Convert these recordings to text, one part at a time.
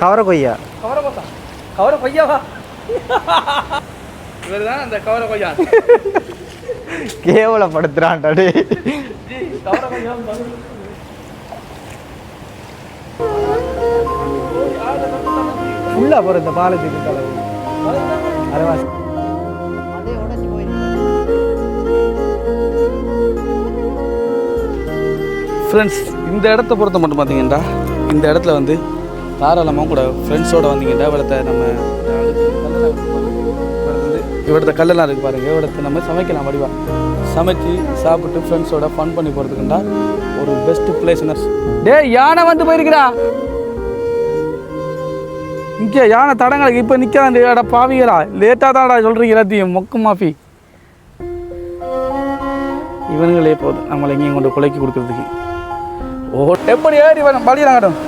கவர கொய்யா கவர கொத்தா கவர கொய்யாவா இவர் தான் அந்த கவர கொய்யா கேவலப்படுத்துறான்டா டேய். ஜி கவர கொய்யா ஃபுல்லா போற இந்த பாலத்துக்கு அரவாசி. ஃப்ரெண்ட்ஸ் இந்த இடத்த பொறுத்த மட்டும் பார்த்தீங்கன்னா இந்த இடத்துல வந்து தாராளமாக கூட ஃப்ரெண்ட்ஸோட வந்தீங்கன்னா இவ்வளோத்த நம்ம இவ்வளோத்த கல்லெல்லாம் இருக்குது பாருங்கள் இவ்வளோத்த நம்ம சமைக்கலாம் வடிவாக சமைச்சு சாப்பிட்டு ஃப்ரெண்ட்ஸோட ஃபன் பண்ணி போகிறதுக்குண்டா ஒரு பெஸ்ட் பிளேஸ் டே யானை வந்து போயிருக்கிறா இங்கே யானை தடங்களுக்கு இப்போ நிற்காதான் பாவிகளா. லேட்டாக தான்டா சொல்கிறீங்க எல்லாத்தையும். மொக்க மாஃபி. இவனுங்களே போதும். நம்மளை எங்கேயும் கொண்டு கொலைக்கு கொடுக்கறதுக்கு. ஓ எப்படி ஏறி வரும் பலியிடாங்கட்டும்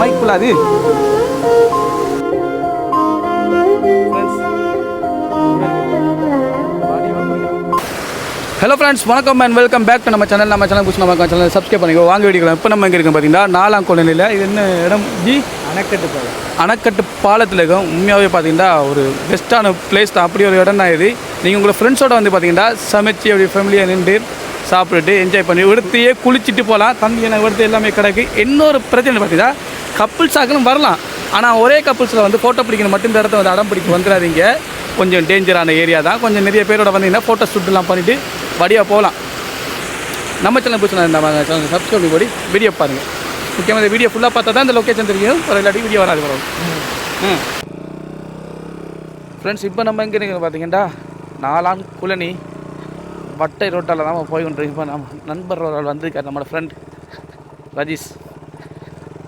மைக் அது ஹலோ ஃப்ரெண்ட்ஸ் வணக்கம் அண்ட் வெல்கம் பேக் டு நம்ம சேனல் நம்ம சேனல் புதுசு நம்ம சேனல் சப்ஸ்கிரைப் பண்ணிக்கோ. வாங்க வீடியோ இப்போ நம்ம எங்கே இருக்கோம் பார்த்தீங்கன்னா நாலாம் கொள்ளையில் இது என்ன இடம்? ஜி? அணைக்கட்டு போல அணைக்கட்டு பாலத்தில் இருக்கும். உண்மையாகவே பார்த்தீங்கன்னா ஒரு பெஸ்ட்டான பிளேஸ் தான். அப்படி ஒரு இடம் தான் இது நீங்கள் உங்களை ஃப்ரெண்ட்ஸோட வந்து பார்த்தீங்கன்னா சமைச்சு அப்படி ஃபேமிலியாக நின்று சாப்பிட்டுட்டு என்ஜாய் பண்ணி எடுத்தையே குளிச்சுட்டு போகலாம் தண்ணி என எடுத்து எல்லாமே கிடக்கு. இன்னொரு பிரச்சனை பார்த்தீங்கன்னா கப்புள்ஸ் ஆகலும் வரலாம். ஆனால் ஒரே கப்புள்ஸில் வந்து ஃபோட்டோ பிடிக்கணும் மட்டும் இந்த இடத்த வந்து அடம் பிடிக்க வந்துடாதீங்க கொஞ்சம் டேஞ்சரான ஏரியா தான். கொஞ்சம் நிறைய பேரோட வந்தீங்கன்னா ஃபோட்டோ ஷூட்லாம் பண்ணிவிட்டு வடியாக போகலாம். நம்ம சேனல் பிடிச்சா நம்ம சேனல் சப்ஸ்கிரைப் பண்ணி வீடியோ பாருங்கள் முக்கியமாக இந்த வீடியோ ஃபுல்லாக பார்த்தா தான் இந்த லொக்கேஷன் தெரியும். ஒரு இல்லாட்டி வீடியோ வராது வரும் ம். ஃப்ரெண்ட்ஸ் இப்போ நம்ம எங்கே இருக்கோம் பார்த்தீங்கன்னா நாலான் குளனி வட்டை ரோட்டால் தான் போய் கொண்டிருக்கோம் இப்போ நம்ம நண்பர் ஒரு ஆள் வந்திருக்கார் நம்மளோட ஃப்ரெண்ட் ரஜீஷ்.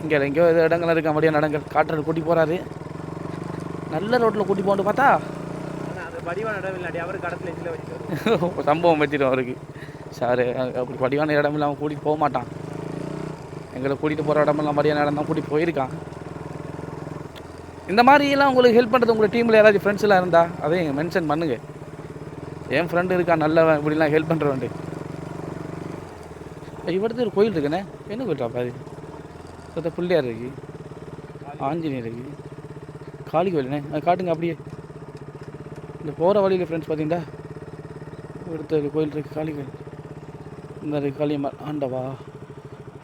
இங்கே எங்கேயோ ஏதோ இடங்கள் இருக்க முடியும் நடங்கள் காட்டுறது கூட்டி போகிறாரு நல்ல ரோட்டில் கூட்டி போட்டு பார்த்தா? இடம் இல்லாட்டி ஒரு சம்பவம் வச்சிடும் அவருக்கு. சார் அப்படி வடிவான இடம் இல்லாமல் கூட்டிகிட்டு போக மாட்டான். எங்களை கூட்டிகிட்டு போகிற இடமெல்லாம் வடிவான இடம் தான் கூட்டிகிட்டு போயிருக்கான். இந்த மாதிரிலாம் உங்களுக்கு ஹெல்ப் பண்ணுறது உங்கள் டீமில் யாராச்சும் ஃப்ரெண்ட்ஸ்லாம் இருந்தால் அதையும் மென்ஷன் பண்ணுங்கள் என் ஃப்ரெண்டு இருக்கான் நல்லவன் இப்படிலாம் ஹெல்ப் பண்ணுறவன்ட்டு இவடத்து ஒரு கோயில் இருக்குண்ணே. என்ன கோயில் பாரு சொத்த பிள்ளையார் இருக்கு. ஆஞ்சநேயர் இருக்கு. காளி கோயிலுண்ணே. அது காட்டுங்க அப்படியே. இந்த போகிற வழியில் ஃப்ரெண்ட்ஸ் பார்த்தீங்கன்னா அடுத்த ஒரு கோயில் இருக்குது காளி கோயில். இந்த இருக்கு காளியம்மா ஆண்டவா.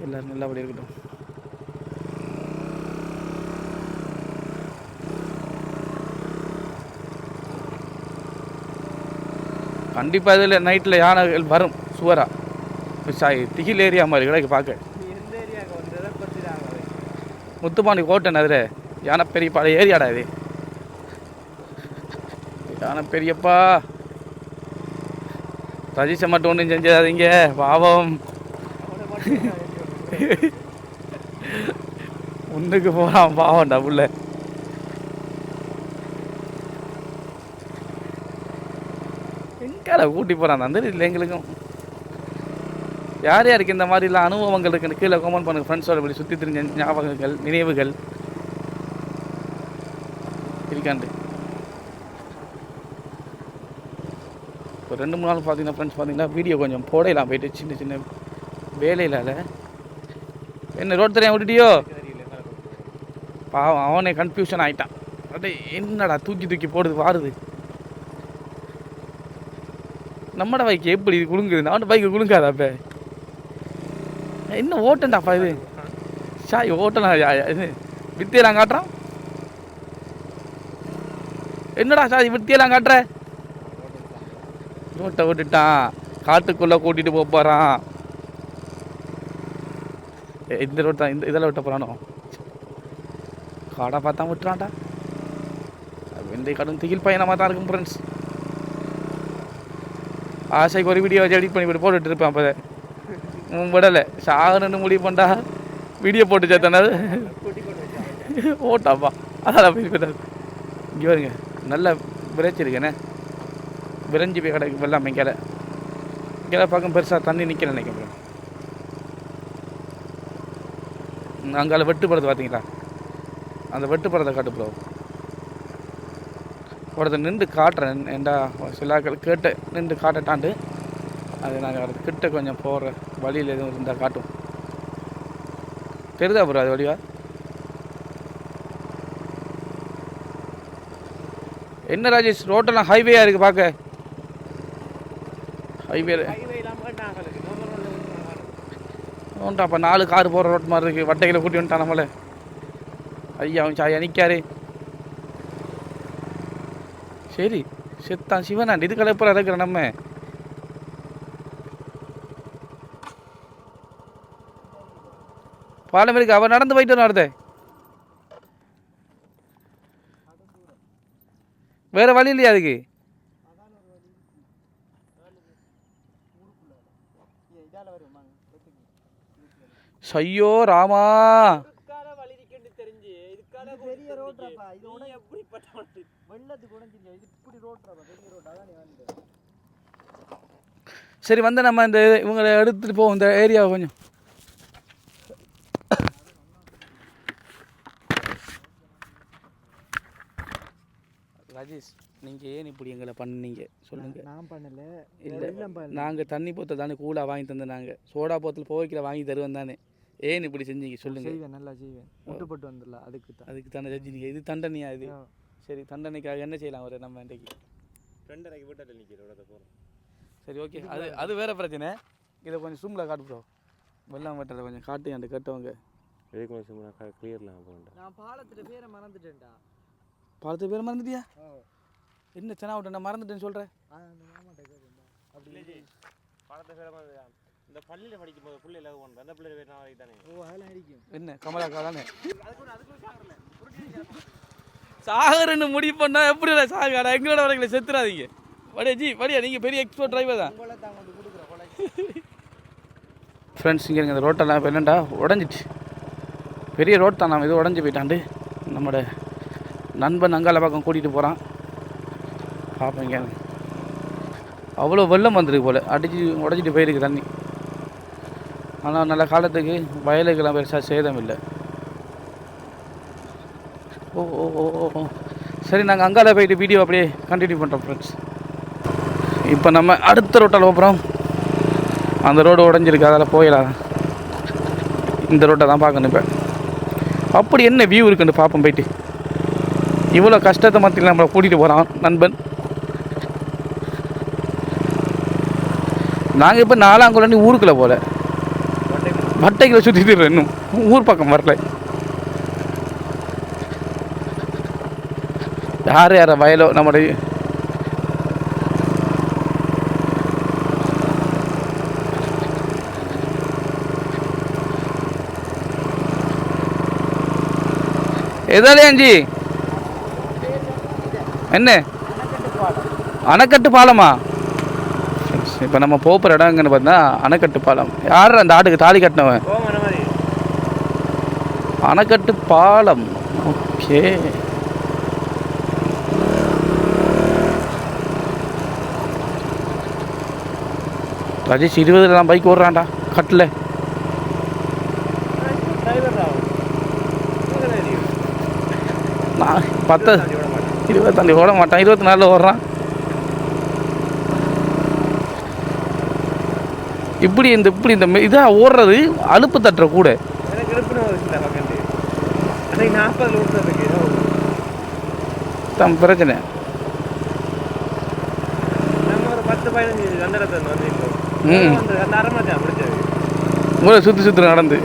எல்லோரும் நல்லபடி இருக்கட்டும். கண்டிப்பாக இதில் நைட்டில் யானைகள் வரும். சுவரா. சாய் திகில் ஏரியா மாதிரி கிடக்கு பார்க்க முத்துப்பாண்டி கோட்டன் அதில் யானை பெரிய ஏரியாடா இது. யானை பெரியப்பா. ரஜிஷை மட்டும் ஒன்றும் செஞ்சாதீங்க பாவம். ஒன்றுக்கு போகிறான் பாவம்டா புள்ள எங்கால கூட்டி போகிறான் அந்த இல்லை எங்களுக்கும். யார் யாருக்கு இந்த மாதிரிலாம் அனுபவங்கள் இருக்குன்னு கீழே கமெண்ட் பண்ணுங்க ஃப்ரெண்ட்ஸோட இப்படி சுற்றி திரிஞ்ச ஞாபகங்கள் நினைவுகள். இருக்காண்டு. இப்போ ரெண்டு மூணு நாள் பார்த்தீங்கன்னா ஃப்ரெண்ட்ஸ் பார்த்தீங்கன்னா வீடியோ கொஞ்சம் போடையலாம் போயிட்டு சின்ன சின்ன வேலையிலால. என்ன ரோட் தெரியாம விட்டுட்டியோ? பாவம் அவனே கன்ஃபியூஷன் ஆயிட்டான். அடே என்னடா தூக்கி தூக்கி போடுது வாருது. நம்மட பைக் எப்படி இது குலுங்குது அவன் பைக்கு குலுங்காதா அப்போ? என்ன ஓட்டண்டாப்பா இது? சாய் ஓட்டலாம் இது? வித்தியெல்லாம் காட்டுறான்? என்னடா ஷாய் வித்தியெல்லாம் காட்டுற? ரோட்டை விட்டுட்டான். காட்டுக்குள்ளே கூட்டிகிட்டு போக போகிறான் இந்த ரோட் தான் இந்த இதில் விட்ட போகிறானோ காடை பார்த்தா விட்டுறான்டா. வெந்தை கடும் திகில் பயணமாக தான் இருக்கும் ஃப்ரெண்ட்ஸ் ஆசைக்கு ஒரு வீடியோ எடிட் பண்ணி போட்டு போட்டுட்டு இருப்பேன் அப்போ உன் விடலை. சாகணுன்னு முடிவு பண்ணா வீடியோ போட்டு சேர்த்தனது ஓட்டாப்பா அதான் அப்படி போயிட்டாரு இங்கே வருங்க நல்லா விரைச்சிருக்கேனே. விரைஞ்சி போய் கிடக்கு வெள்ளாமை இங்கே இங்கே பக்கம் பெருசாக தண்ணி நிற்கல நினைக்கிறேன். அங்கால வெட்டு படத்தை பார்த்தீங்களா? அந்த வெட்டு படத்தை காட்டு ப்ரோ. ஒருத்தர் நின்று காட்டுறேன். ஏண்டா சிலாக்கள் கேட்டு நின்று காட்டட்டாண்டு. அது நாங்கள் அது கிட்ட கொஞ்சம் போகிற வழியில் எதுவும் இருந்தால் காட்டும் தெரியுதா ப்ரோ அது வழியா என்ன ராஜேஷ் ரோட்டெல்லாம் ஹைவேயா இருக்கு பார்க்க ஹைவே ஹைவே அப்போ நாலு கார் போகிற ரோட் மாதிரி இருக்கு. வட்டைகளை கூட்டி வந்துட்டான் நம்மள. ஐயா அவன் சாயா நிற்காரு சரி செத்தான் சிவனாண்டி இது கலப்பரம் இருக்கிற நம்ம. பாலம் இருக்கு அவன் நடந்து போயிட்டு வருதே வேற வழி இல்லையா அதுக்கு? ஐயோ ராமா. தெரிஞ்சு வெள்ளத்துக்கு இது இப்படி பெரிய ரோட் அதான் வந்து சரி வந்து நம்ம இந்த இவங்களை எடுத்துட்டு போவோம். இந்த ஏரியாவை கொஞ்சம். ராஜேஷ் நீங்கள் ஏன் இப்படி எங்களை பண்ணீங்க? சொல்லுங்க. நான் பண்ணல. இல்லை நாங்கள் தண்ணி போத்தல் தானே கூலாக வாங்கி தந்தோம் நாங்கள் சோடா போத்தல் போய்க்கிற வாங்கி தருவோம் தானே. ஏன் இப்படி செஞ்சீங்க? சொல்லுங்க. செய்வேன் நல்லா செய்வேன். முட்டுப்பட்டு வந்துடலாம். அதுக்கு தான். அதுக்கு தானே செஞ்சீங்க இது தண்டனையா இது? சரி தண்டனைக்காக என்ன செய்யலாம் ஒரு நம்ம இன்றைக்கு? ரெண்டரைக்கு வீட்டில் நிற்கிறோட போகிறோம் சரி ஓகே அது அது வேற பிரச்சனை. இதை கொஞ்சம் சூமில் காட்டு ப்ரோ வெள்ளம் வெட்டலை கொஞ்சம் காட்டு அந்த கட்டவங்க. எதுக்கு கொஞ்சம் கிளியர்லாம் போகண்டா நான் பாலத்தில் பேரை மறந்துட்டேன்டா பார்த்து பேர் மறந்துட்டியா? என்ன சென்னா விட்ட நான் மறந்துட்டேன்னு சொல்கிறேன் அப்படி பாலத்தை பேரை மறந்து இந்த பள்ளியில் படிக்கும் போது பிள்ளை எல்லாம் போனோம் அந்த பிள்ளை பேர் நான் தானே ஓ அதெல்லாம் அடிக்கும் என்ன? கமலாக்கா தானே சாகர்னு முடிவு பண்ணால் எப்படி சாகாடா? எங்களோட வரைகளை செத்துறாதீங்க. வடியா ஜி வடியா நீங்கள் பெரிய எக்ஸ்போர்ட் டிரைவர் தான். ஃப்ரெண்ட்ஸ் இங்கே இந்த ரோட்டெல்லாம் இப்போ என்னண்டா உடஞ்சிச்சு. பெரிய ரோட் தான் நம்ம இது உடஞ்சி போயிட்டாண்டு. நம்மளோட நண்பன் அங்கால பக்கம் கூட்டிகிட்டு போகிறான் பார்ப்பீங்க அவ்வளோ வெள்ளம் வந்திருக்கு போல். அடிச்சு உடச்சிட்டு போயிருக்கு தண்ணி. ஆனால் நல்ல காலத்துக்கு வயலுக்கெல்லாம் பெருசாக சேதம் இல்லை. ஓ ஓ ஓ ஓ ஓ. சரி நாங்கள் அங்கால போயிட்டு வீடியோ அப்படியே கண்டினியூ பண்ணுறோம் ஃப்ரெண்ட்ஸ் இப்போ நம்ம அடுத்த ரோட்டில் போகிறோம் அந்த ரோடு உடஞ்சிருக்கு அதில் போயிடலாம். இந்த ரோட்டை தான் பார்க்கணும் இப்போ. அப்படி என்ன வியூ இருக்குன்னு பார்ப்போம் போயிட்டு. இவ்வளோ கஷ்டத்தை மத்தியில் நம்மளை கூட்டிகிட்டு போகிறான் நண்பன். நாங்கள் இப்போ நாலாம் குழந்தை ஊருக்குள்ளே போகல வட்டைக்குள்ள சுற்றிட்டு இன்னும். ஊர் பக்கம் வரல. யார் யார வயலோ நம்முடைய எதாலேயாஞ்சி என்ன? அணைக்கட்டு பாலமா இப்போ நம்ம போகிற இடங்கன்னு பார்த்தா அணைக்கட்டு பாலம் யார் அந்த ஆட்டுக்கு தாலி கட்டினவன்? அணைக்கட்டு பாலம் ஓகே. ராஜேஷ் இருபதுல தான் பைக் ஓடுறான்டா. கட்டில். நான் பத்து இருபத்தஞ்சு ஓட மாட்டான். இருபத்தி நாலில் ஓடுறான். இப்படி இந்த இப்படி இந்த இதாக ஓடுறது அலுப்பு தட்டுற கூட. தான் பிரச்சனை. நம்ம ஒரு பத்து பதினஞ்சு அந்த இடத்துல வந்து ம். வந்து சுற்றி சுற்றி நடந்து.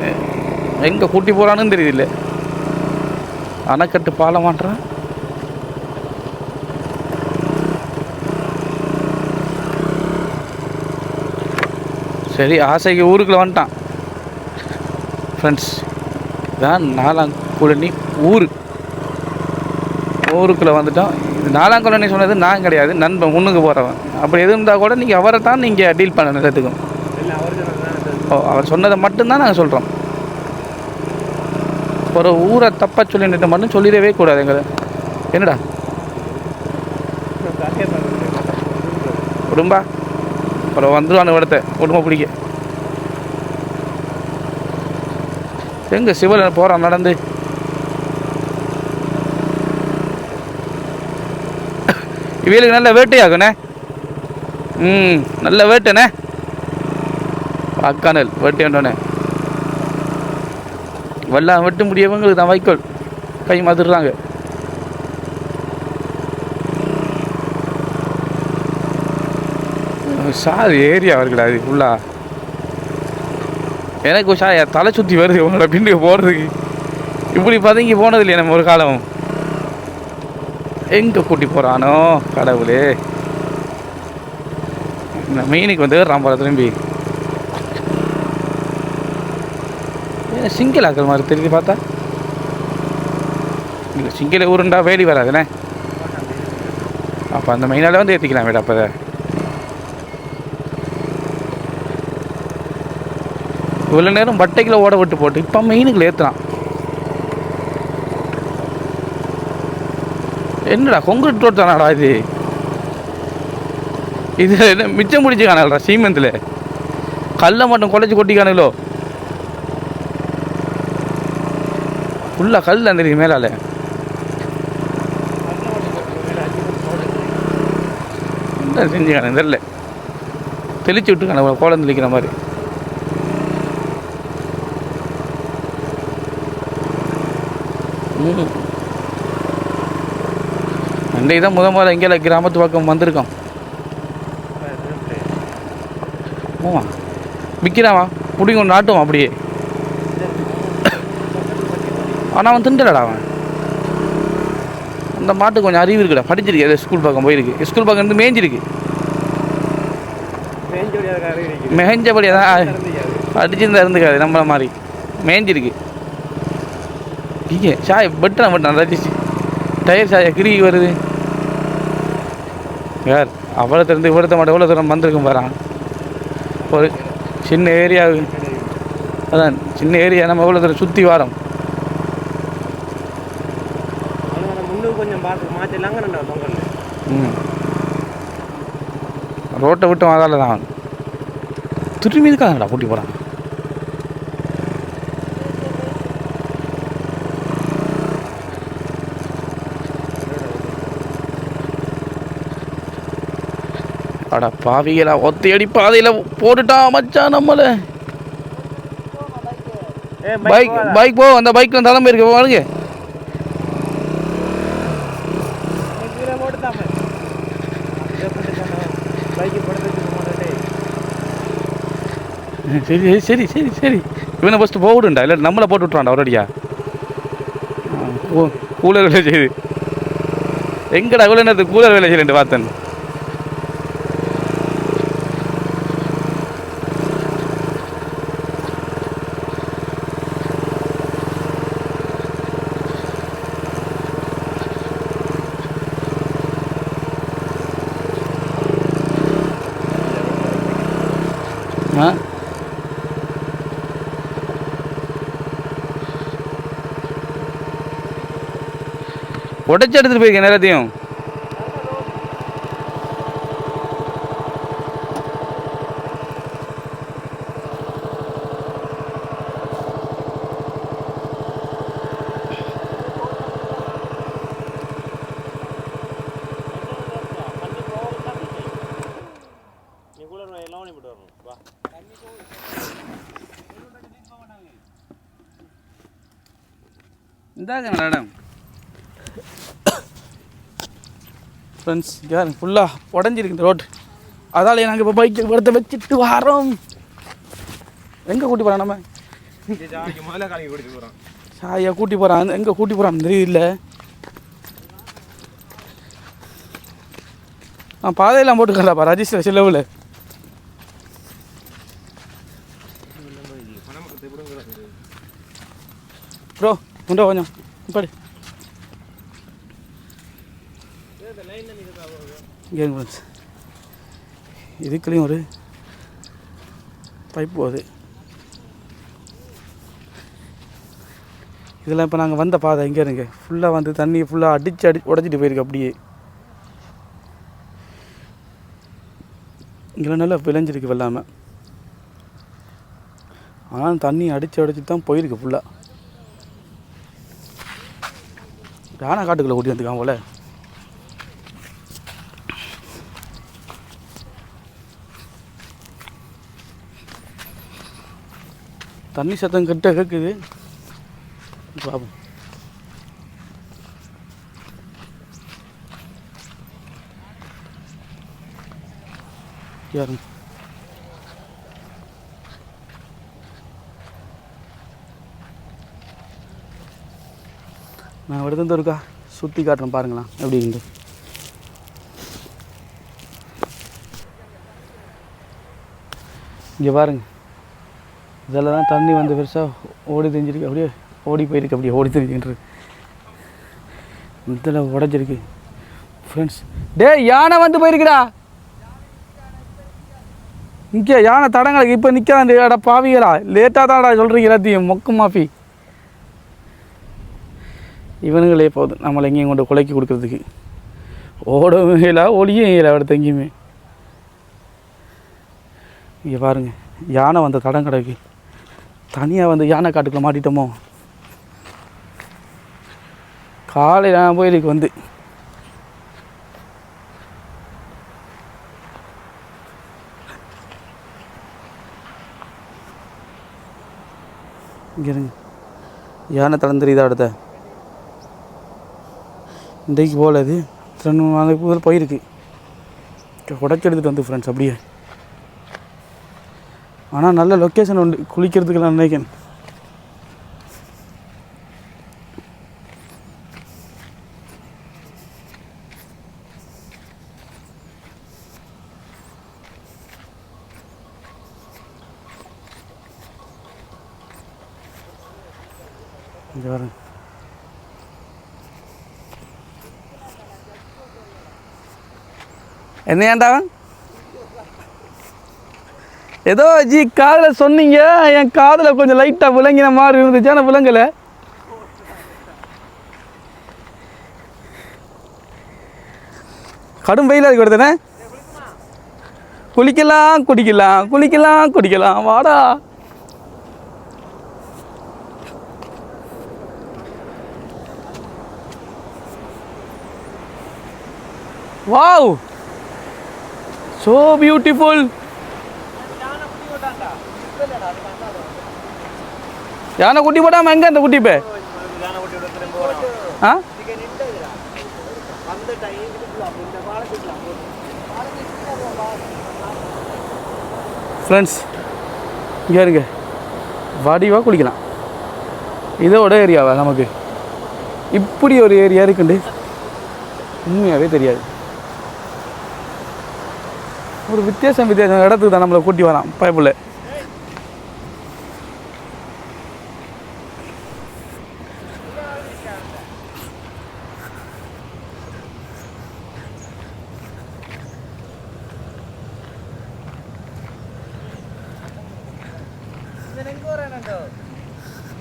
எங்கே கூட்டி போகிறான்னு தெரியல அணைக்கட்டு பாலமாட்டுறான் சரி ஆசைக்கு ஊருக்குள்ளே வந்துட்டான். ஃப்ரெண்ட்ஸ் இதான் நாலாங்குழனி ஊர். ஊருக்குள்ளே வந்துட்டோம். இது நாலாங்குழனி சொன்னது நான் கிடையாது நண்பன் முன்னுக்கு போகிறவன் அப்படி எது இருந்தால் கூட நீங்கள் அவரை தான் நீங்கள் டீல் பண்ணணும் எல்லாத்துக்கும். ஓ அவர் சொன்னதை மட்டும்தான் நாங்கள் சொல்கிறோம் ஒரு ஊரை தப்பாக சொல்லிட்டு மட்டும் சொல்லிடவே கூடாது எங்களை. என்னடா? குடும்பா? அப்புறம் வந்துடுவான் இடத்த குடும்பம் பிடிக்க. எங்கே சிவன் போகிறான் நடந்து? இவளுக்கு நல்ல வேட்டையாகுண்ணே ம் நல்ல வேட்டைண்ணே. அக்கானல் வேட்டையாண்டோண்ணே வெள்ளம் வெட்ட முடியவங்களுக்கு தான் வைக்கோல் கை மாதிரிறாங்க. சார் ஏரியா இருக்குடா இது ஃபுல்லாக எனக்கு உஷா தலை சுற்றி வருது உங்களோட பின்னுக்கு போகிறதுக்கு இப்படி பதுங்கி போனதில்லையே நம்ம ஒரு காலம். எங்கே கூட்டி போகிறானோ கடவுளே. இந்த மெயினுக்கு வந்து ராம்பரம் திரும்பி. ஏன் சிங்கிள் ஆக்கள் மாதிரி தெரிஞ்சு பார்த்தா? இல்லை சிங்கிள் ஊருண்டா வேலி வராதுண்ணே அப்போ அந்த மெயினால் வந்து ஏற்றிக்கலாம் வீடு அப்போ இவ்வளோ நேரம் வட்டைக்குள்ளே ஓட விட்டு போட்டு இப்போ மெயினுக்குள்ள ஏற்றுறான் என்னடா கொங்கிரீட் ரோட் தானாடா இது? இது என்ன மிச்சம் முடிச்சு காணலடா சீமெந்தில். கல்லை மட்டும் குலைச்சி கொட்டி காணுங்களோ ஃபுல்லாக கல் தான் தெரியும் மேலால். செஞ்சு காணும் தெரில தெளிச்சு விட்டு காணும் கோலம் தெளிக்கிற மாதிரி. ம் அன்றைக்கு தான் முத முதல்ல எங்கேயா கிராமத்து பக்கம் வந்திருக்கோம். ஆமா விற்கிறாவா பிடிங்க நாட்டும் அப்படியே. ஆனால் அவன் திண்டலடா அவன். அந்த மாட்டுக்கு கொஞ்சம் அறிவு இருக்குடா. படிச்சிருக்கு அது ஸ்கூல் பக்கம் போயிருக்கு. ஸ்கூல் பக்கம் இருந்து மேய்ஞ்சிருக்கு மேய்ஞ்சபடி தான் அடிச்சிருந்தா இருந்துக்காது நம்மளை மாதிரி. மேய்ஞ்சிருக்கு இங்கே சாய் பெட்டான் பெட்டான் ரஜிச்சு டயர் சாயா கிரி வருது. யார் அவ்வளோ திறந்து இவ்வளோ மாட்டோம் எவ்வளோ தூரம் வந்திருக்கும் பாறான் ஒரு சின்ன ஏரியா அதான் சின்ன ஏரியா நம்ம எவ்வளோ தூரம் சுற்றி வாரோம். கொஞ்சம் பார்த்து மாற்றிடலாங்க பொங்கல். ம். ரோட்டை விட்டு வாதால தான். திரும்பி இருக்காங்கடா கூட்டி போகிறான் அட பாவிகளா ஒத்தையடி பாதையில் போட்டுட்டான் மச்சான் நம்மளை. பைக் பைக் போ அந்த பைக்கில் தலைமை இருக்கு பாருங்க சரி சரி சரி சரி சரி. இவனை ஃபஸ்ட்டு போடுண்டா இல்லை நம்மளை போட்டு விட்றான்டா ஒரடியா. கூலர் வேலை செய்யுது. எங்கடா இவ்வளோ நேரத்துக்கு கூலர் வேலை செய்யலன்ட்டு பார்த்தேன். ஆ. உடச்சி எடுத்துகிட்டு போயிருக்கேன் எல்லாத்தையும் நீ கூட எல்லாம் பண்ணி போட்டு வரணும் வா இந்தாங்க மேடம் ஃப்ரெண்ட்ஸ் ஃபுல்லாக உடஞ்சிருக்கு இந்த ரோட். அதால் நாங்கள் இப்போ பைக்கை படுத்த வச்சுட்டு வரோம். எங்கே கூட்டி போகிறோம் நம்ம? சாயா கூட்டி போகிறான் எங்கே கூட்டி போகிறான் தெரியல ஆ பாதையெல்லாம் போட்டுக்கலாம்ப்பா ரஜிஸ்டர் செலவில் ப்ரோ உண்டோ கொஞ்சம்? இப்படி இங்கே ஃப்ரெண்ட்ஸ் இதுக்குள்ளேயும் ஒரு பைப் போகுது. இதெல்லாம் இப்போ நாங்கள் வந்த பாதை இங்கே இருங்க. ஃபுல்லாக வந்து தண்ணி ஃபுல்லாக அடித்து அடி உடச்சிட்டு போயிருக்கு அப்படியே. இங்கெல்லாம் நல்லா விளைஞ்சிருக்கு வெள்ளாமல் ஆனால் தண்ணி அடித்து அடிச்சு தான் போயிருக்கு ஃபுல்லாக ராணா காட்டுக்குள்ளே கூட்டி வந்துருக்கான் போல. தண்ணி சத்தம் கிட்ட கேட்குது பாப்போம் யாரும் நான் எடுத்து இருக்கா சுற்றி காட்டுறேன் பாருங்களேன் எப்படி இருந்து இங்கே பாருங்கள் இதில் தான் தண்ணி வந்து பெருசாக ஓடி தெரிஞ்சிருக்கு. அப்படியே ஓடி போயிருக்கு. அப்படியே ஓடி தெரிஞ்சுட்டு இதில் உடஞ்சிருக்கு. ஃப்ரெண்ட்ஸ் டேய் யானை வந்து போயிருக்குடா. இங்கே யானை தடங்களுக்கு இப்போ நிற்காது அட பாவிகளா. லேட்டாக தான்டா சொல்கிறீங்க எல்லாத்தையும். மொக்கு மாஃபி. இவனுங்களே போதும். நம்மளை எங்கேயும் கொண்டு குலைக்கி கொடுக்கறதுக்கு. ஓடவும் இல்லை ஒளியும் இல்லை அடுத்த எங்கேயுமே. இங்கே பாருங்க. யானை வந்த தடம் கிடக்கு தனியாக வந்து யானை காட்டுக்குள்ளே மாட்டிட்டோமோ? காலையில் நான் போயிருக்கு வந்து. இங்கே இருங்க. யானை தடம் தெரியுதா அடுத்த? இன்றைக்கு போகல அது ரெண்டு மூணு நாளைக்கு போயிருக்கு. உடச்சி எடுத்துகிட்டு வந்து ஃப்ரெண்ட்ஸ் அப்படியே. ஆனால் நல்ல லொக்கேஷன் உண்டு. குளிக்கிறதுக்கு நினைக்கிறேன். இங்கே வரேன். என்ன ஏன்டாவன் ஏதோ ஜி காதில் சொன்னீங்க என் காதில் கொஞ்சம் லைட்டாக விளங்கின மாதிரி இருந்துச்சு ஆனால் விளங்கலை. கடும் வெயிலாக இருக்கு வருதுண்ணே குளிக்கலாம் குடிக்கலாம் குளிக்கலாம் குடிக்கலாம். வாடா. வாவ். ஸோ பியூட்டிஃபுல் யானை குட்டி போட்டான்டா இப்ப இல்லடா அது வந்தாலும் யானை குட்டி போடாமல் எங்கே அந்த குட்டி இப்போ ஆ? ஃப்ரெண்ட்ஸ் இங்கே இருங்க. வடிவாக குளிக்கலாம். இதோட ஏரியாவா நமக்கு? இப்படி ஒரு ஏரியா இருக்குண்டு. உண்மையாகவே தெரியாது. ஒரு வித்தியாசம் வித்தியாசம். இடத்துக்கு தான் நம்மளை கூட்டி வரான். பயப்புள்ள இது எங்க வரேன்டோ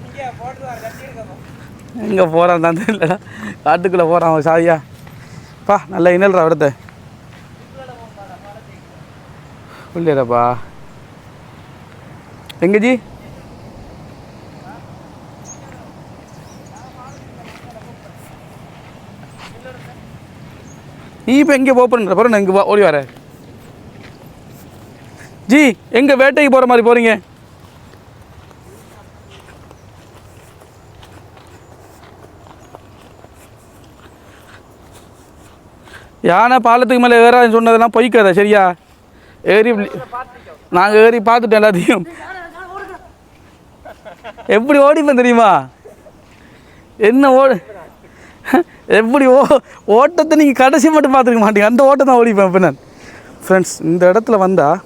இங்கே போட்டுருவாங்க கட்டி இருக்கணும் எங்கே போகிறான் தான் தெரியலடா. காட்டுக்குள்ளே போகிறான் அவன் சாதியா பா நல்ல இனல்றா இடத்த உள்ளேடாப்பா எங்க ஜி நீ இப்போ எங்கே போகிறன்ற பாரு நான் இங்கே ஓடி வரேன். ஜி எங்கே வேட்டைக்கு போகிற மாதிரி போகிறீங்க யானை பாலத்துக்கு மேலே ஏறாதுன்னு சொன்னதெல்லாம் பொய் சரியா? ஏறி நாங்கள் ஏறி பார்த்துட்டோம் எல்லாத்தையும். எப்படி ஓடிப்பேன் தெரியுமா? என்ன ஓடு எப்படி ஓ ஓட்டத்தை நீங்கள் கடைசி மட்டும் பார்த்துருக்க மாட்டீங்க. அந்த ஓட்டம் தான் ஓடிப்பேன் இப்போ நான். ஃப்ரெண்ட்ஸ் இந்த இடத்துல வந்தால்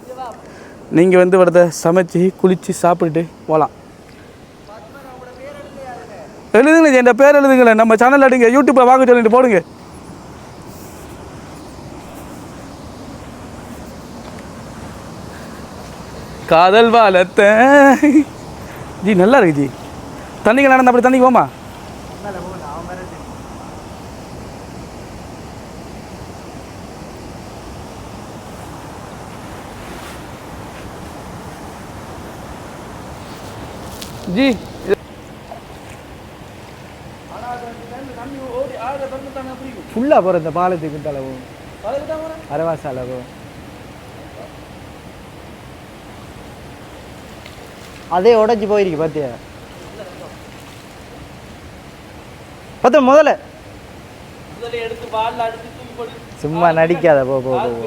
நீங்கள் வந்து இடத்த சமைச்சு குளித்து சாப்பிட்டுட்டு போகலாம் எழுதுங்க என் பேர் எழுதுங்களேன் நம்ம சேனல் அடிங்க யூடியூப்பில் வாங்க சொல்லிட்டு போடுங்க. காதல் வாழத்த. ஜி நல்லா இருக்கு ஜி. தண்ணிக்கு நடந்த அப்படி தண்ணிக்கு போமா? ஜி ஃபுல்லாக போகிற இந்த பாலத்துக்கு அளவு. அரவாச அளவு. அதே உடஞ்சி போயிருக்கு பார்த்தியா பத்து முதல்ல. சும்மா நடிக்காத போ போ போ போ.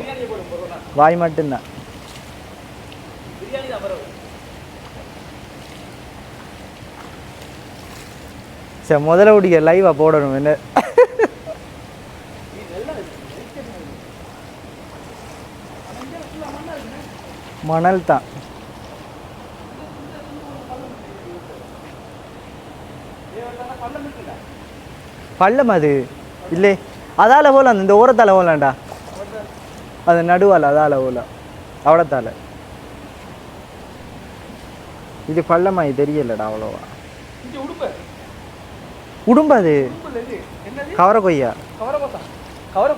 வாய் மட்டும்தான். தான் சரி முதல்ல குடிக்க லைவா போடணும் என்ன? மணல் தான். பள்ளம் அது. இல்லை அதால போகலாம் இந்த ஓரத்தால போகலாம்டா அது நடுவால் அதால போகலாம் அவ்வளோத்தால. இது பள்ளமாயி தெரியலடா அவ்வளோவா. உடும்பு. அது. கவர கொய்யா. கவரை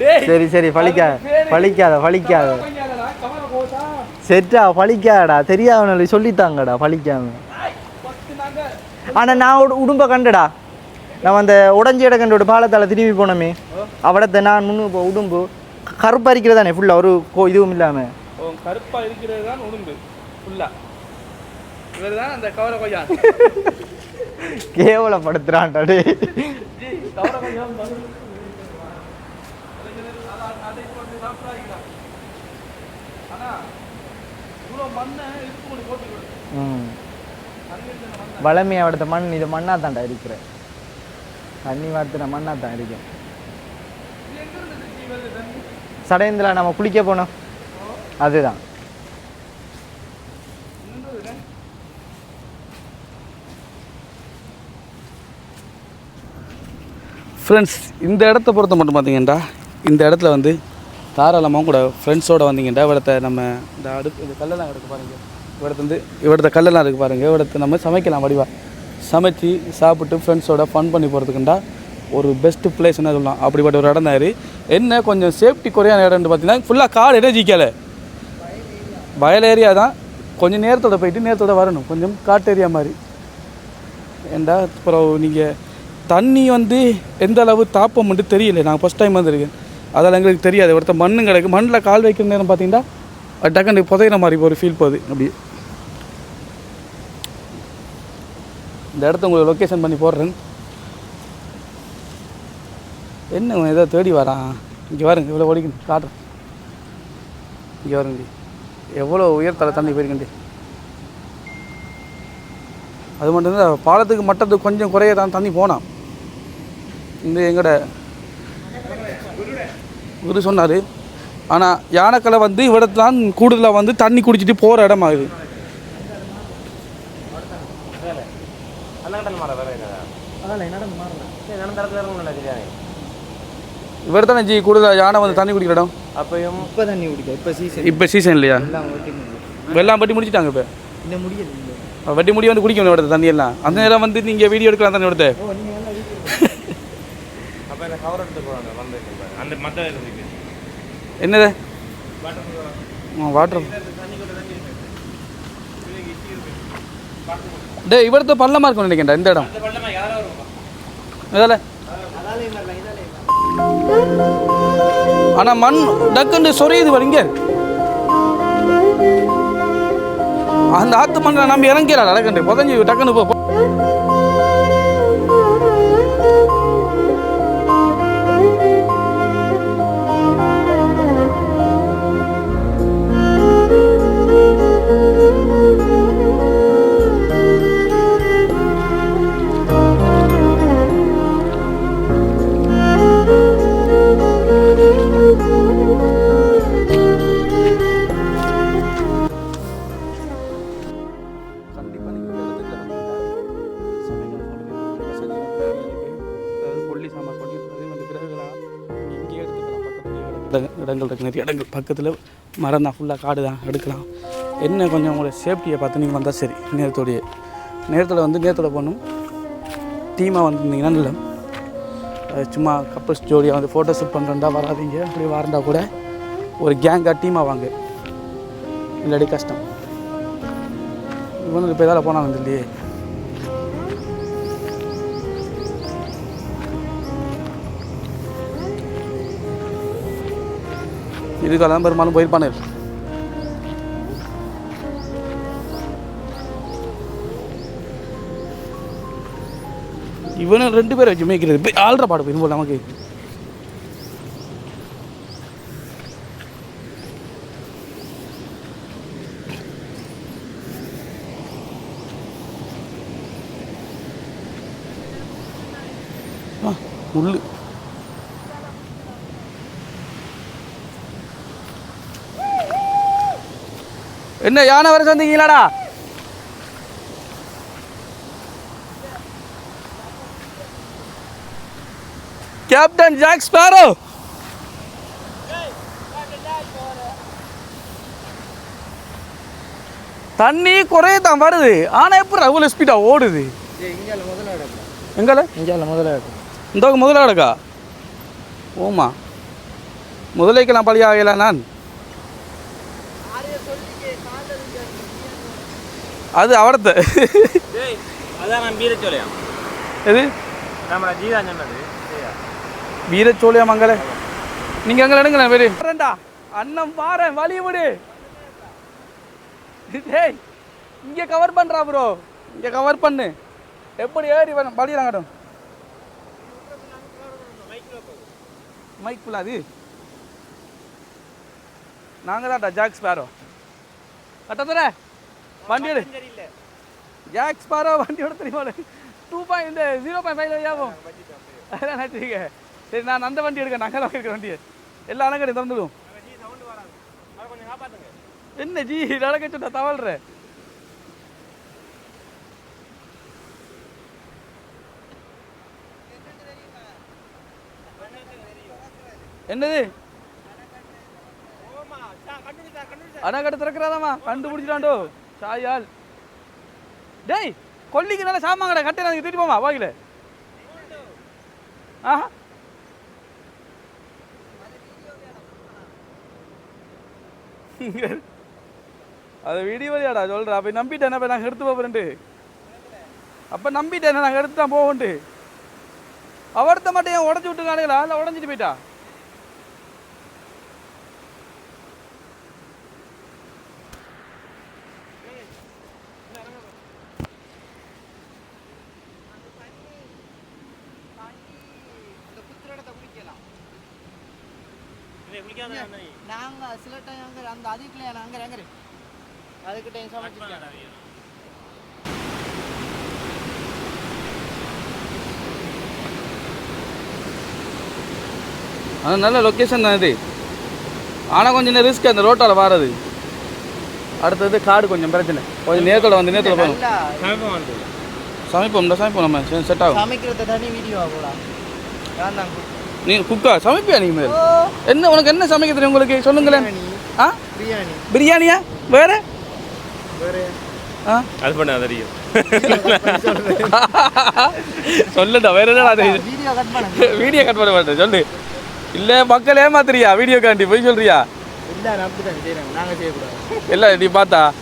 டேய் சரி சரி பழிக்காத பழிக்காத பழிக்காத. செட்டா பழிக்காதடா. தெரியாதவனால சொல்லித்தாங்கடா பழிக்காம. ஆனால் நான் உடு- உடும்பை கண்டடா. நான் அந்த உடஞ்சி இடக்கண்டோட பாலத்தால் திரும்பி போனோமே. அவடத்தை நான் முன்னு இப்போ உடும்பு. கருப்பரிக்கிறதானே ஃபுல்லாக ஒரு கோ இதுவும் இல்லாமல் உன் கருப்பா இருக்கிறது தான் உடும்பு ஃபுல்லா இவர் தான் அந்த கவரை கொய்யா கேவலப்படுத்துறான்டா டே இவ்வளோ மண்ணை போட்டு ம். வளமையை வளர்த்த மண் இது மண்ணாக தான்டா இருக்கிறேன் தண்ணி வளர்த்துன மண்ணாக தான் இருக்கேன் சடையந்திரா நம்ம குளிக்க போனோம். அதுதான். ஃப்ரெண்ட்ஸ் இந்த இடத்த பொறுத்த மட்டும் பார்த்தீங்கன்னா இந்த இடத்துல வந்து தாராளமாக கூட ஃப்ரெண்ட்ஸோடு வந்தீங்கன்னா இடத்த நம்ம இந்த அடுப்பு இந்த கல்லெல்லாம் கிடக்கு பாருங்கள் இவடத்துலேருந்து இவடத்த கல்லெல்லாம் இருக்குது பாருங்கள் இவடத்து நம்ம சமைக்கலாம் வடிவாக சமைச்சு சாப்பிட்டு ஃப்ரெண்ட்ஸோட ஃபன் பண்ணி போகிறதுக்குண்டா ஒரு பெஸ்ட்டு பிளேஸ்னு சொல்லலாம். அப்படிப்பட்ட ஒரு இடம் தான் என்ன கொஞ்சம் சேஃப்டி குறையான இடம்னு பார்த்தீங்கன்னா ஃபுல்லாக காடு இடம் ஜிக்கல. வயல் ஏரியா தான். கொஞ்சம் நேரத்தோட போயிட்டு நேரத்தோட வரணும். கொஞ்சம் காட்டு ஏரியா மாதிரி. ஏண்டா அப்புறம் நீங்கள் தண்ணி வந்து எந்த அளவு தாப்பம் மட்டும் தெரியல. நான் ஃபஸ்ட் டைம் வந்திருக்கேன். அதெல்லாம் எங்களுக்கு தெரியாது. ஒருத்தர் மண்ணு கிடைக்கும் மண்ணில் கால் வைக்கிற நேரம் பார்த்தீங்கன்னா டக்குன்னு புதையிற மாதிரி ஒரு ஃபீல் போகுது. அப்படி இந்த இடத்த உங்களுக்கு லொக்கேஷன் பண்ணி போடுறேன். என்ன ஏதோ தேடி வரான்? இங்கே பாருங்க இவ்வளோ ஓடிக்கணும் காட்டுறேன். இங்கே வருங்க எவ்வளோ உயர்த்தலை தண்ணி போயிருக்கண்டி அது மட்டும் தான் பாலத்துக்கு மட்டத்துக்கு கொஞ்சம் குறைய தான் தண்ணி போனான். இந்த எங்களோட குரு சொன்னார் ஆனால் யானைக்களை வந்து இவ்விடத்தான் கூடுதலாக வந்து தண்ணி குடிச்சிட்டு போகிற இடம் ஆகுது இவர் தானே ஜி கூடுதலாக யானை வந்து தண்ணி குடிக்கிற இடம்? அப்பயும் இப்போ தண்ணி குடிக்க இப்போ சீசன் இப்போ சீசன் இல்லையா? வெள்ளம் பட்டி முடிச்சிட்டாங்க இப்போ? இன்னும் முடியல வட்டி முடி வந்து குடிக்கணும் இவரது தண்ணி எல்லாம். அந்த நேரம் வந்து நீங்கள் வீடியோ எடுக்கலாம் தண்ணி எடுத்து அந்த மத்த என்னது? வாட்டர் டே இவரது பள்ளமாக இருக்கும் நினைக்கிறேன் இந்த இடம். இதால. ஆனால் மண் டக்குன்னு சொரியுது வரீங்க அந்த ஆத்து மண்ணை நம்ம இறங்கிறாள் அழகண்டு புதஞ்சி டக்குன்னு போ. இடங்கள் இடங்கள் இருக்குது நிறைய இடங்கள். பக்கத்தில் மரம் தான் ஃபுல்லாக காடு தான் எடுக்கலாம். என்ன கொஞ்சம் உங்களோட சேஃப்டியை பார்த்து நீங்கள் வந்தால் சரி நேரத்தோடைய. நேரத்தில் வந்து நேரத்தில் போகணும். டீமாக வந்திருந்தீங்கன்னா நல்ல சும்மா கப்பல்ஸ் ஜோடியாக வந்து ஃபோட்டோ ஷூட் பண்ணுறா வராதீங்க. அப்படி வரண்டா கூட. ஒரு கேங்காக டீமாக வாங்க. இல்லாடி கஷ்டம். இவனுக்கு இப்போ எதாவது போனாங்க இல்லையே. இதுக்கெல்லாம் பெரும்பாலும் போயிருப்பானே இவனும் ரெண்டு பேரை வச்சு மேய்க்கிறது. போய் ஆள்ற பாடு போயிடும் போல நமக்கு. ஆ, என்ன யானை வர சொந்தீங்களாடா கேப்டன் ஜாக் ஸ்பாரோ தண்ணி குறைய தான் வருது. ஆனால் எப்படி அவ்வளோ ஸ்பீடாக ஓடுது? எங்கால? இங்கே முதல்ல இந்த முதல்ல கிடக்கா ஓமா முதலைக்கெல்லாம் பழி ஆகல நான்? அது அவடத்த. பீர எது? வீரச்சோழியா மங்கள? நீங்க அங்கே எடுங்களேன் பேரு அண்ணன் பாரேன் வழி விடு. டேய் இங்கே கவர் பண்ணுறா ப்ரோ இங்கே கவர் பண்ணு. எப்படி ஏறி வரும் பழி நாங்கட்டும் மைக் அது? நாங்கள் தான்டா ஜாக் ஸ்பாரோ கட்டத்தர வண்டி எடு. சரியில்லை ஜாக் ஸ்பாரோ வண்டியோட தெரியுமா டூ பாயிண்ட் இந்த ஜீரோ பாயிண்ட் ஃபைவ் ஆகும். அதான் நினச்சிருக்க சரி நான் அந்த வண்டி எடுக்க நாங்கள் இருக்கிற வண்டியை. எல்லா அணக்கடி திறந்துடும் ஜி சவுண்டு வராது. அதை கொஞ்சம் காப்பாத்துங்க. என்ன ஜி? நடக்க சொன்ன தவழ்ற. என்னது? அணக்கடை திறக்கிறாதாமா கண்டுபிடிச்சிட்டாண்டோ சாயால். டேய் கொல்லிக்கு நல்ல சாமாங்கடா கட்டை எனக்கு தூக்கி போமா வாங்கில ஆஹா. அது வீடியோ வழியாடா சொல்கிறா அப்போ நம்பிட்டேன் அப்போ நாங்கள் எடுத்து போகிறேன்ட்டு அப்போ நம்பிட்டேன் நாங்கள் எடுத்து தான் போவோன்ட்டு. அவர்த்த மட்டும் ஏன் உடச்சி விட்டுருக்கானுங்களா? இல்லை உடஞ்சிட்டு போயிட்டா இந்த புத்திரடத்தை குடிக்கலாம் இல்லை குளிக்காத நீ நாங்கள் சில டைம் அங்கே அந்த அதுக்குள்ள அங்கே அங்கே அதுக்கு டைம் சமைச்சிருக்கேன். அது நல்ல லொக்கேஷன் தான் இது. ஆனால் கொஞ்சம் ரிஸ்க் அந்த ரோட்டால் வாரது. அடுத்தது காடு கொஞ்சம் பிரச்சனை. கொஞ்சம் நேரத்தோட வந்து நேரத்தோட போகணும். வந்து சமைப்போம் நம்ம. செட் ஆகும். சமைக்கிறத தனி வீடியோ வேண்டாம் நீ குக்கா சமைப்பியா நீ மேல் என்ன உனக்கு என்ன சமைக்க தெரியும் உங்களுக்கு? சொல்லுங்களேன். ஆ? பிரியாணி. பிரியாணியா? வேற? வேறு. ஆ? அது பண்ண தெரியும். சொல்லுடா வேற என்னடா தெரியுது வீடியோ கட் பண்ண. மாட்டேன் சொல்லு. இல்லை மக்கள் ஏமாத்துறியா? வீடியோ காண்டி போய் சொல்றியா? இல்லை நீ பார்த்தா?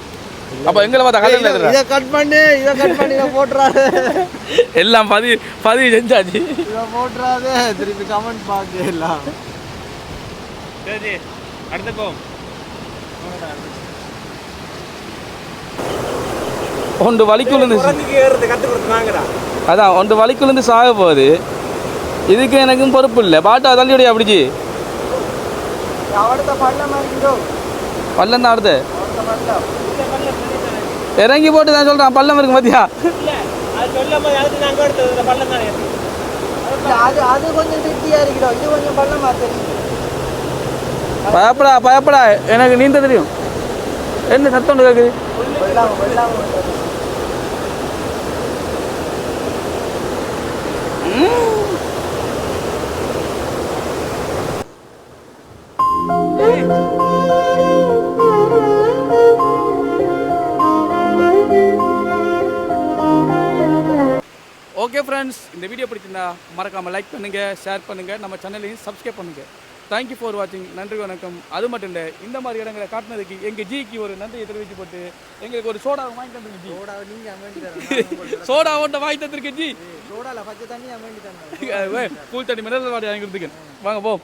அப்போ எங்களை பார்த்தா இதை- கட் பண்ணு இதை கட் பண்ணி இதை போட்டுறாது. எல்லாம் பதிவு பதிவு செஞ்சாச்சு. இதை போட்டுறாது. திருப்பி கமெண்ட் பார்க்க எல்லாம். சரி அடுத்த போம் ஒன்று வலிக்குள்ளேருந்து அதான் ஒன்று வலிக்குள்ளேருந்து சாக போகுது. இதுக்கு எனக்கும் பொறுப்பு இல்லை. பாட்டா தள்ளிவிடையா அப்படிச்சு பள்ளம் தான் அடுத்து. இறங்கி போட்டு தான் சொல்கிறான் பள்ளம் இருக்கு மத்தியா பயப்படா பயப்படா. எனக்கு நீந்த தெரியும். என்ன சத்தம் கேட்குது ஃப்ரெண்ட்ஸ் இந்த வீடியோ பிடிச்சிருந்தா மறக்காமல் லைக் பண்ணுங்கள் ஷேர் பண்ணுங்கள் நம்ம சேனலையும் சப்ஸ்கிரைப் பண்ணுங்கள் தேங்க்யூ ஃபார் வாட்சிங் நன்றி வணக்கம். அது மட்டும் இல்லை இந்த மாதிரி இடங்களை காட்டினதுக்கு எங்கள் ஜிக்கு ஒரு நன்றியை தெரிவித்து போட்டு எங்களுக்கு ஒரு சோடா வாங்கி தந்துருக்கு ஜி சோடா நீங்க அமேண்டி தரேன். சோடா ஓட்ட வாங்கி தந்திருக்கு ஜி சோடால பச்சை தண்ணி கூல் தண்ணி மினரல் வாட்டர் வாங்கி கொடுத்துக்கேன் வாங்க போ.